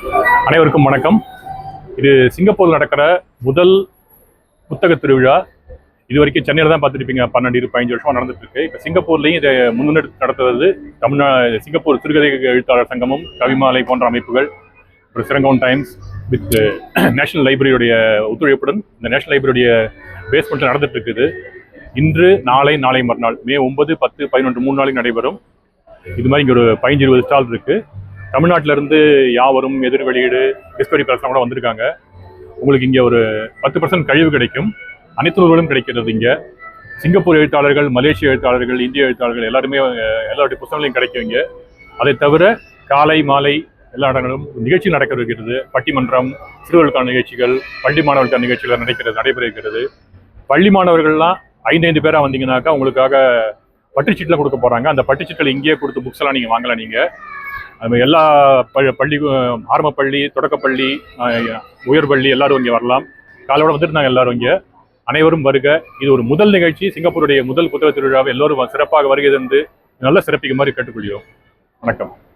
அனைவருக்கும் வணக்கம். இது சிங்கப்பூரில் நடக்கிற முதல் புத்தக திருவிழா. இது வரைக்கும் சென்னையில் தான் பார்த்துருப்பீங்க. பன்னெண்டு இரு பதினஞ்சு வருஷமாக நடந்துட்டுருக்கு. இப்போ சிங்கப்பூர்லேயும் இதை முன்னெடுத்து நடத்துவது தமிழ்நா சிங்கப்பூர் சிறுகதை எழுத்தாளர் சங்கமும் கவிமாலை போன்ற அமைப்புகள் அப்புறம் சிரங்கவுன் டைம்ஸ் வித் நேஷனல் லைப்ரரியுடைய ஒத்துழைப்புடன் இந்த நேஷனல் லைப்ரரியுடைய பேஸ்மெண்ட்டில் நடந்துட்டு இருக்குது இன்று நாளை நாளை மறுநாள் மே ஒன்பது பத்து பதினொன்று மூணு நாளைக்கு நடைபெறும். இது மாதிரி இங்கே ஒரு பதினஞ்சு இருபது ஸ்டால் இருக்குது தமிழ்நாட்டிலேருந்து யாவரும் எதிர் வெளியீடு டிஸ்கவரி பிளஸ்லாம் கூட வந்திருக்காங்க. உங்களுக்கு இங்கே ஒரு பத்து பர்சன்ட் கழிவு கிடைக்கும். அனைத்து நூல்களும் கிடைக்கிறது இங்கே. சிங்கப்பூர் எழுத்தாளர்கள் மலேசிய எழுத்தாளர்கள் இந்திய எழுத்தாளர்கள் எல்லாருமே எல்லாருடைய புத்தகங்களையும் கிடைக்கும் இங்கே. அதை தவிர காலை மாலை எல்லா இடங்களும் நிகழ்ச்சி நடக்க இருக்கிறது பட்டிமன்றம் சிறுவர்களுக்கான நிகழ்ச்சிகள் பள்ளி மாணவர்களுக்கான நிகழ்ச்சிகள் நடக்கிறது நடைபெற இருக்கிறது பள்ளி மாணவர்கள்லாம் ஐந்து ஐந்து பேராக வந்தீங்கன்னாக்கா உங்களுக்காக பட்டுச்சீட்டில் கொடுக்க போகிறாங்க அந்த பட்டுச்சீட்டில் இங்கேயே கொடுத்து புக்ஸ் எல்லாம் நீங்கள் வாங்கலாம் நீங்கள் எல்லா ப- பள்ளி ஆரம்பப்பள்ளி பள்ளி தொடக்கப்பள்ளி உயர்பள்ளி எல்லாரும் இங்கே வரலாம். காலையோட நாங்கள் எல்லாரும் இங்கே. அனைவரும் வருக. இது ஒரு முதல் நிகழ்ச்சி. சிங்கப்பூருடைய முதல் புத்தக திருவிழாவை எல்லோரும் சிறப்பாக வருகை தந்து நல்ல மாதிரி கேட்டுக்கொள்கிறோம். வணக்கம்.